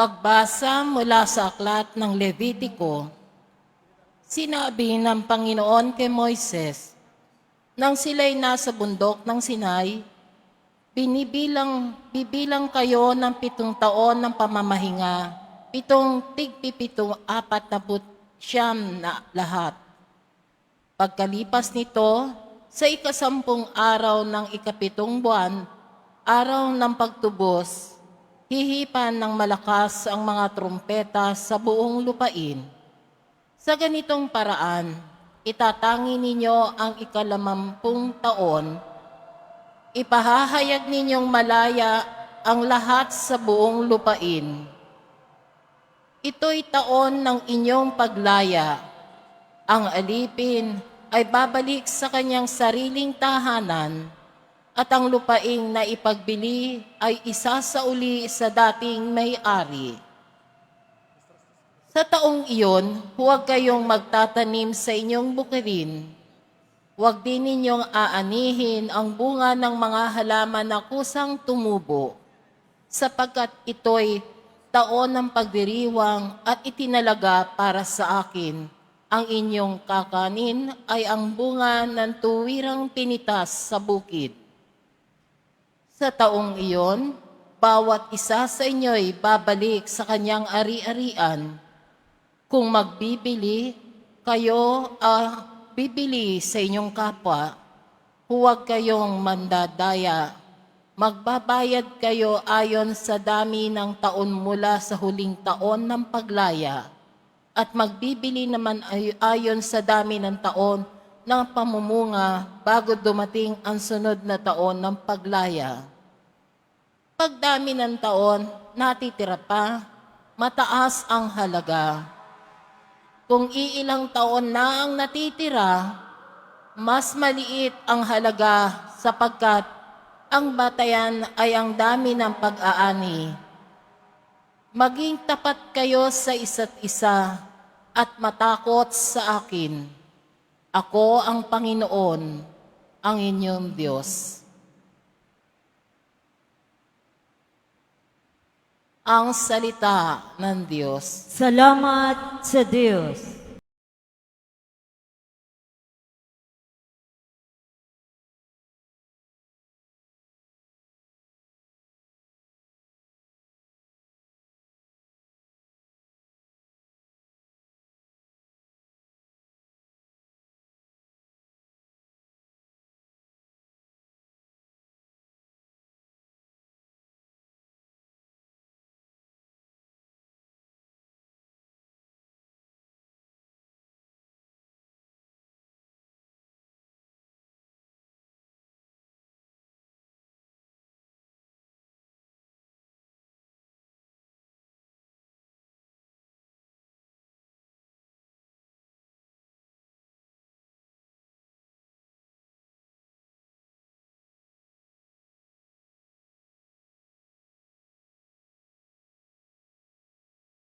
Pagbasa mula sa aklat ng Levitiko, sinabi ng Panginoon kay Moises, nang sila'y nasa bundok ng Sinai, binibilang, bibilang kayo ng pitong taon ng pamamahinga, pitong tigpipito apat na siyam na lahat. Pagkalipas nito, sa ikasampung araw ng ikapitong buwan, araw ng pagtubos, hihipan ng malakas ang mga trumpeta sa buong lupain. Sa ganitong paraan, itatangi ninyo ang ikalamampung taon, ipahahayag ninyong malaya ang lahat sa buong lupain. Ito'y taon ng inyong paglaya. Ang alipin ay babalik sa kanyang sariling tahanan at ang lupaing na ipagbili ay isasauli sa dating may-ari. Sa taong iyon, huwag kayong magtatanim sa inyong bukirin. Huwag din ninyong aanihin ang bunga ng mga halaman na kusang tumubo, sapagkat ito'y taon ng pagdiriwang at itinalaga para sa akin. Ang inyong kakanin ay ang bunga ng tuwirang pinitas sa bukid. Sa taong iyon, bawat isa sa inyo'y babalik sa kanyang ari-arian. Kung magbibili, kayo ah, bibili sa inyong kapwa. Huwag kayong mandadaya. Magbabayad kayo ayon sa dami ng taon mula sa huling taon ng paglaya. At magbibili naman ay ayon sa dami ng taon ng pamumunga bago dumating ang sunod na taon ng paglaya. Pagdami ng taon, natitira pa, mataas ang halaga. Kung iilang taon na ang natitira, mas maliit ang halaga sapagkat ang batayan ay ang dami ng pag-aani. Maging tapat kayo sa isa't isa at matakot sa akin. Ako ang Panginoon, ang inyong Diyos. Ang salita ng Diyos. Salamat sa Diyos.